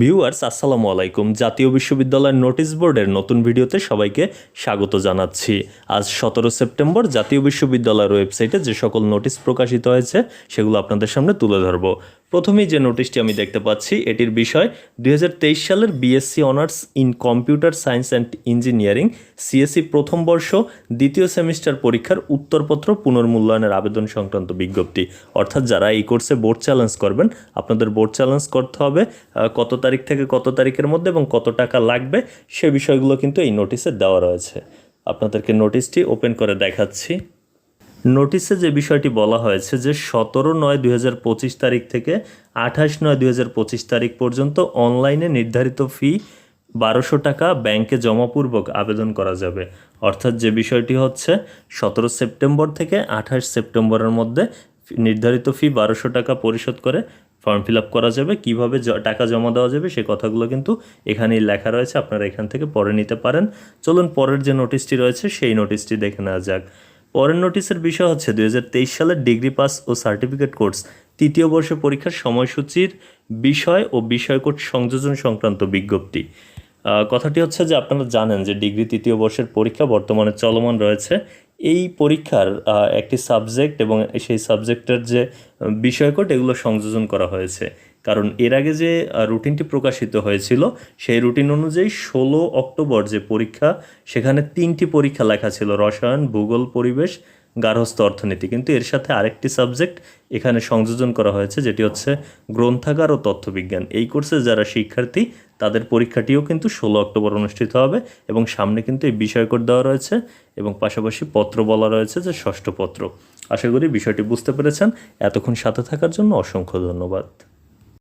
Viewers, আসসালামু আলাইকুম। জাতীয় বিশ্ববিদ্যালয়ের নোটিশ বোর্ডের নতুন ভিডিওতে সবাইকে স্বাগত জানাচ্ছি। আজ সতেরো সেপ্টেম্বর, জাতীয় বিশ্ববিদ্যালয়ের ওয়েবসাইটে যে সকল নোটিশ প্রকাশিত হয়েছে, সেগুলো আপনাদের সামনে তুলে ধরবো। প্রথমেই যে নোটিশটি আমি দেখতে পাচ্ছি, এটির বিষয় দুই হাজার তেইশ সালের BSc honours in computer science and engineering CSC প্রথম বর্ষ, দ্বিতীয় সেমিস্টার পরীক্ষার উত্তরপত্র পুনর্মূল্যায়নের আবেদন সংক্রান্ত বিজ্ঞপ্তি। অর্থাৎ যারা এই কোর্সে বোর্ড চ্যালেঞ্জ করবেন, আপনাদের বোর্ড চ্যালেঞ্জ করতে হবে কত তারিখ থেকে কত তারিখের মধ্যে এবং কত টাকা লাগবে, সে বিষয়গুলো কিন্তু এই নোটিশে দেওয়া রয়েছে। আপনাদেরকে নোটিশটি ওপেন করে দেখাচ্ছি। নোটিশে যে বিষয়টি বলা হয়েছে যে সতেরো নয় দুই তারিখ থেকে আঠাশ নয় দুই তারিখ পর্যন্ত অনলাইনে নির্ধারিত ফি বারোশো টাকা ব্যাংকে জমাপূর্বক আবেদন করা যাবে। অর্থাৎ যে বিষয়টি হচ্ছে, সতেরো সেপ্টেম্বর থেকে আঠাশ সেপ্টেম্বরের মধ্যে নির্ধারিত ফি বারোশো টাকা পরিশোধ করে ফর্ম ফিল আপ করা যাবে। কীভাবে টাকা জমা দেওয়া যাবে সে কথাগুলো কিন্তু এখানেই লেখা রয়েছে, আপনারা এখান থেকে পড়ে নিতে পারেন। চলুন পরের যে নোটিশটি রয়েছে, সেই নোটিশটি দেখে নেওয়া যাক। পরের নোটিশের বিষয় হচ্ছে দুই হাজার তেইশ সালের ডিগ্রি পাস ও সার্টিফিকেট কোর্স তৃতীয় বর্ষ পরীক্ষার সময়সূচির বিষয় ও বিষয়কোট সংযোজন সংক্রান্ত বিজ্ঞপ্তি। কথাটি হচ্ছে যে আপনারা জানেন যে ডিগ্রি তৃতীয় বর্ষের পরীক্ষা বর্তমানে চলমান রয়েছে। এই পরীক্ষার একটি সাবজেক্ট এবং সেই সাবজেক্টের যে বিষয়কোট এগুলো সংযোজন করা হয়েছে। কারণ এর আগে যে রুটিনটি প্রকাশিত হয়েছিল, সেই রুটিন অনুযায়ী ষোলো অক্টোবর যে পরীক্ষা, সেখানে তিনটি পরীক্ষা লেখা ছিল, রসায়ন, ভূগোল, পরিবেশ, গার্হস্থ্য, অর্থনীতি। কিন্তু এর সাথে আরেকটি সাবজেক্ট এখানে সংযোজন করা হয়েছে, যেটি হচ্ছে গ্রন্থাগার ও তথ্যবিজ্ঞান। এই কোর্সে যারা শিক্ষার্থী, তাদের পরীক্ষাটিও কিন্তু ষোলো অক্টোবর অনুষ্ঠিত হবে এবং সামনে কিন্তু এই বিষয়কোড দেওয়া রয়েছে এবং পাশাপাশি পত্র বলা রয়েছে যে ষষ্ঠ পত্র। আশা করি বিষয়টি বুঝতে পেরেছেন। এতক্ষণ সাথে থাকার জন্য অসংখ্য ধন্যবাদ।